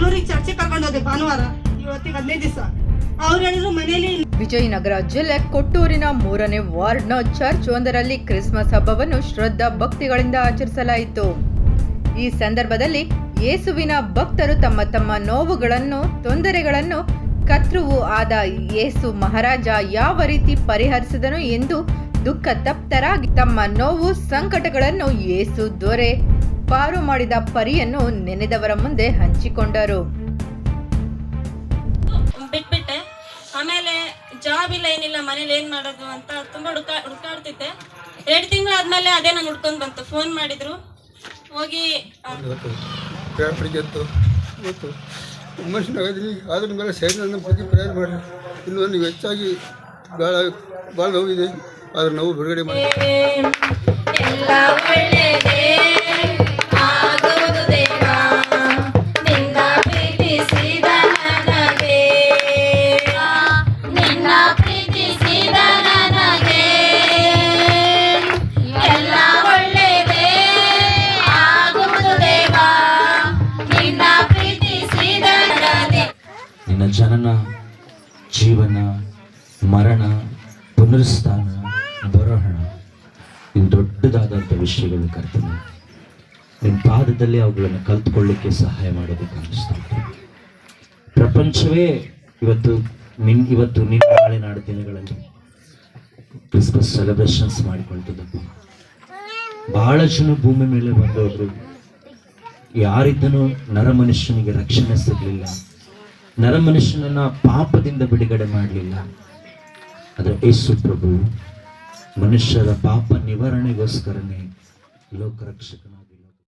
ಮಂಗಳೂರಿಗೆ ಚರ್ಚೆ ಕರ್ಕೊಂಡು ಹೋದೆ ಇವತ್ತಿಗೆ ಹದಿನೈದು ದಿವಸ. ಅವ್ರು ಮನೇಲಿ ವಿಜಯನಗರ ಜಿಲ್ಲೆ ಕೊಟ್ಟೂರಿನ ಮೂರನೇ ವಾರ್ಡ್ನ ಚರ್ಚ್ ಒಂದರಲ್ಲಿ ಕ್ರಿಸ್ಮಸ್ ಹಬ್ಬವನ್ನು ಶ್ರದ್ಧಾ ಭಕ್ತಿಗಳಿಂದ ಆಚರಿಸಲಾಯಿತು. ಈ ಸಂದರ್ಭದಲ್ಲಿ ಯೇಸುವಿನ ಭಕ್ತರು ತಮ್ಮ ತಮ್ಮ ನೋವುಗಳನ್ನು, ತೊಂದರೆಗಳನ್ನು ಕತ್ರುವು ಆದ ಯೇಸು ಮಹಾರಾಜ ಯಾವ ರೀತಿ ಪರಿಹರಿಸಿದನು ಎಂದು ದುಃಖ ತಪ್ತರಾಗಿ ತಮ್ಮ ನೋವು ಸಂಕಟಗಳನ್ನು ಯೇಸು ದೊರೆ ಪಾರು ಮಾಡಿದ ಪರಿಯನ್ನು ನೆನೆದವರ ಮುಂದೆ ಹಂಚಿಕೊಂಡರು. ಬಿಟ್ಬಿಟ್ಟೆ. ಆಮೇಲೆ ಜಾಬ್ ಇಲ್ಲ ಏನಿಲ್ಲ ಮನೇಲಿ ಏನ್ ಮಾಡೋದು ಅಂತ ತುಂಬಾ ಹುಡುಕಾ ಹುಡುಕಾಡ್ತಿದ್ದೆ. ಎರಡು ತಿಂಗಳು ಆದ್ಮೇಲೆ ಅದೇ ನಾನು ಹುಡ್ಕೊಂಡ್ ಬಂತು. ಫೋನ್ ಮಾಡಿದ್ರು. ಹೋಗಿ ಗೊತ್ತು ಮನುಷ್ಯನಾಗಿದ್ದೀನಿ ಆದ್ರ ಮೇಲೆ ಬಗ್ಗೆ ಪ್ರಯಾಣ ಮಾಡಿ ಇನ್ನೂ ನೀವು ಹೆಚ್ಚಾಗಿ ಭಾಳ ಭಾಳ ನೋವಿದೆ. ಆದ್ರೆ ನೋವು ಬಿಡುಗಡೆ ಮಾಡಿ ನಿನ್ನ ಜನನ, ಜೀವನ, ಮರಣ ಪುನರುಸ್ಥಾನ ಬರೋಹಣ ಇವು ದೊಡ್ಡದಾದಂಥ ವಿಷಯಗಳು ಕರ್ತನೆ. ನಿಮ್ಮ ಪಾದದಲ್ಲಿ ಅವುಗಳನ್ನು ಕಲ್ತ್ಕೊಳ್ಳಿಕ್ಕೆ ಸಹಾಯ ಮಾಡೋದಕ್ಕೆ ಪ್ರಪಂಚವೇ ಇವತ್ತು ನಿನ್, ಇವತ್ತು ನಿನ್ನ ನಾಳೆ ನಾಡು ದಿನಗಳಲ್ಲಿ ಕ್ರಿಸ್ಮಸ್ ಸೆಲೆಬ್ರೇಷನ್ಸ್ ಮಾಡಿಕೊಳ್ತದಪ್ಪ. ಬಹಳ ಜನ ಭೂಮಿ ಮೇಲೆ ಬಂದವರು ಯಾರಿದ್ದನೂ ನರಮನುಷ್ಯನಿಗೆ ರಕ್ಷಣೆ ಸಿಗಲಿಲ್ಲ. ನರಮನುಷ್ಯನನ್ನ ಪಾಪದಿಂದ ಬಿಡುಗಡೆ ಮಾಡಲಿಲ್ಲ. ಆದರೆ ಯೇಸು ಪ್ರಭು ಮನುಷ್ಯರ ಪಾಪ ನಿವಾರಣೆಗೋಸ್ಕರನೇ ಲೋಕರಕ್ಷಕನ